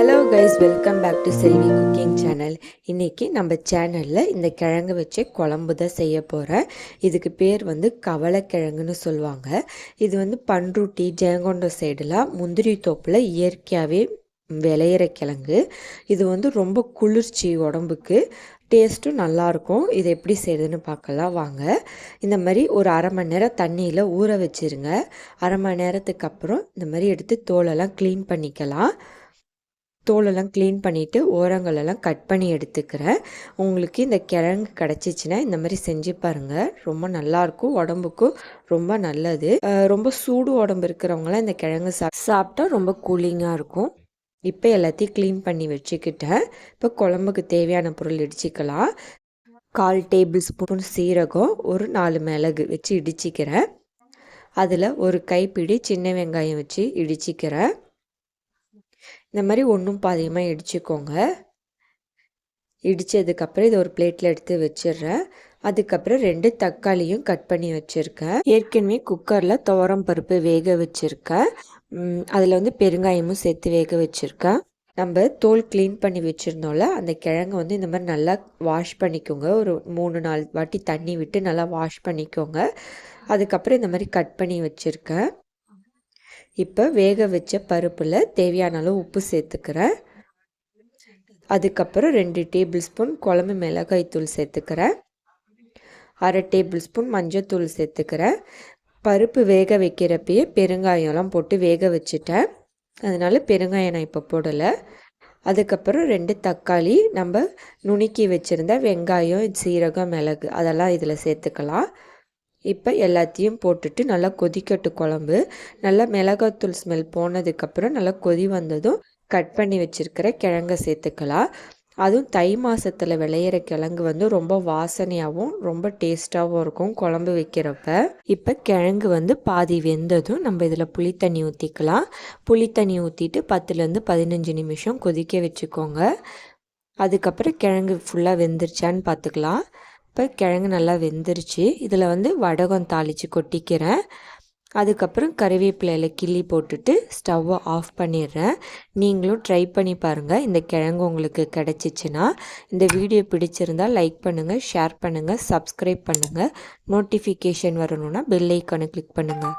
Hello guys welcome back to Selvi cooking channel இன்றைக்கி நம்ம சேனலில் இந்த கிழங்கு வச்சு குழம்பு தான் செய்ய போகிறேன் இதுக்கு பேர் வந்து கவலைக்கிழங்குன்னு சொல்லுவாங்க. இது வந்து பண்ருட்டி ஜெயங்கொண்டம் சைடெலாம் முந்திரி தோப்பில் இயற்கையாகவே விளையிற கிழங்கு. இது வந்து ரொம்ப குளிர்ச்சி உடம்புக்கு டேஸ்ட்டும் நல்லாயிருக்கும் இது எப்படி செய்யுதுன்னு பார்க்கலாம். வாங்க. இந்த மாதிரி ஒரு அரை மணி நேரம் தண்ணியில் ஊற வச்சுருங்க. அரை மணி நேரத்துக்கு அப்புறம் இந்த மாதிரி எடுத்து தோலெல்லாம் க்ளீன் பண்ணிக்கலாம். தோலெல்லாம் க்ளீன் பண்ணிவிட்டு ஓரங்களெல்லாம் கட் பண்ணி எடுத்துக்கிறேன். உங்களுக்கு இந்த கிழங்கு கிடச்சிச்சின்னா இந்த மாதிரி செஞ்சு பாருங்கள் ரொம்ப நல்லாயிருக்கும் உடம்புக்கும் ரொம்ப நல்லது. ரொம்ப சூடு உடம்பு இருக்கிறவங்களாம் இந்த கிழங்கு சாப் சாப்பிட்டா ரொம்ப கூலிங்காக இருக்கும். இப்போ எல்லாத்தையும் க்ளீன் பண்ணி வச்சுக்கிட்டேன். இப்போ குழம்புக்கு தேவையான பொருள் இடிச்சிக்கலாம். கால் டேபிள் ஸ்பூன் சீரகம் ஒரு நாலு மிளகு வச்சு இடிச்சிக்கிறேன். அதில் ஒரு கைப்பிடி சின்ன வெங்காயம் வச்சு இடிச்சிக்கிறேன். இந்த மாதிரி ஒன்றும் பாதியமாக இடிச்சுக்கோங்க. இடித்ததுக்கப்புறம் இதை ஒரு பிளேட்டில் எடுத்து வச்சிடுறேன். அதுக்கப்புறம் ரெண்டு தக்காளியும் கட் பண்ணி வச்சுருக்கேன். ஏற்கனவே குக்கரில் துவரம் பருப்பு வேக வச்சுருக்கேன். அதில் வந்து பெருங்காயமும் சேர்த்து வேக வச்சுருக்கேன். நம்ம தோல் க்ளீன் பண்ணி வச்சுருந்தோம்ல அந்த கிழங்கு வந்து இந்த மாதிரி நல்லா வாஷ் பண்ணிக்கோங்க. ஒரு மூணு நாலு வாட்டி தண்ணி விட்டு நல்லா வாஷ் பண்ணிக்கோங்க. அதுக்கப்புறம் இந்த மாதிரி கட் பண்ணி வச்சுருக்கேன். இப்போ வேக வச்ச பருப்பில் தேவையான அளவு உப்பு சேர்த்துக்கிறேன். அதுக்கப்புறம் ரெண்டு டேபிள் ஸ்பூன் குழம்பு மிளகாய் தூள் சேர்த்துக்கிறேன். அரை டேபிள் ஸ்பூன் மஞ்சள்தூள் சேர்த்துக்கிறேன். பருப்பு வேக வைக்கிறப்பயே பெருங்காயம்லாம் போட்டு வேக வச்சுட்டேன். அதனால் பெருங்காயம் நான் இப்போ போடலை. அதுக்கப்புறம் ரெண்டு தக்காளி நம்ம நுணுக்கி வச்சுருந்த வெங்காயம் சீரகம் மிளகு அதெல்லாம் இதில் சேர்த்துக்கலாம். இப்போ எல்லாத்தையும் போட்டுட்டு நல்லா கொதிக்கட்டு குழம்பு. நல்லா மிளகாத்தூள் ஸ்மெல் போனதுக்கப்புறம் நல்லா கொதி வந்ததும் கட் பண்ணி வச்சுருக்கிற கிழங்க சேர்த்துக்கலாம். அதுவும் தை மாதத்தில் விளையிற கிழங்கு வந்து ரொம்ப வாசனையாகவும் ரொம்ப டேஸ்ட்டாகவும் இருக்கும் குழம்பு வைக்கிறப்ப. இப்போ கிழங்கு வந்து பாதி வெந்ததும் நம்ம இதில் புளித்தண்ணி ஊற்றிக்கலாம் புளி தண்ணி ஊற்றிட்டு பத்துலேருந்து பதினஞ்சு நிமிஷம் கொதிக்க வச்சுக்கோங்க. அதுக்கப்புறம் கிழங்கு ஃபுல்லாக வெந்துருச்சான்னு பார்த்துக்கலாம் இப்போ கிழங்கு நல்லா வெந்துருச்சு. இதில் வந்து வடகம் தாளித்து கொட்டிக்கிறேன். அதுக்கப்புறம் கருவேப்பிலையில் கிள்ளி போட்டுட்டு ஸ்டவ்வை ஆஃப் பண்ணிடுறேன். நீங்களும் ட்ரை பண்ணி பாருங்கள் இந்த கிழங்கு உங்களுக்கு கிடச்சிச்சின்னா இந்த வீடியோ பிடிச்சிருந்தால் லைக் பண்ணுங்கள் ஷேர் பண்ணுங்கள் சப்ஸ்கிரைப் பண்ணுங்கள் நோட்டிஃபிகேஷன் வரணுன்னா பெல் ஐக்கானை கிளிக் பண்ணுங்கள்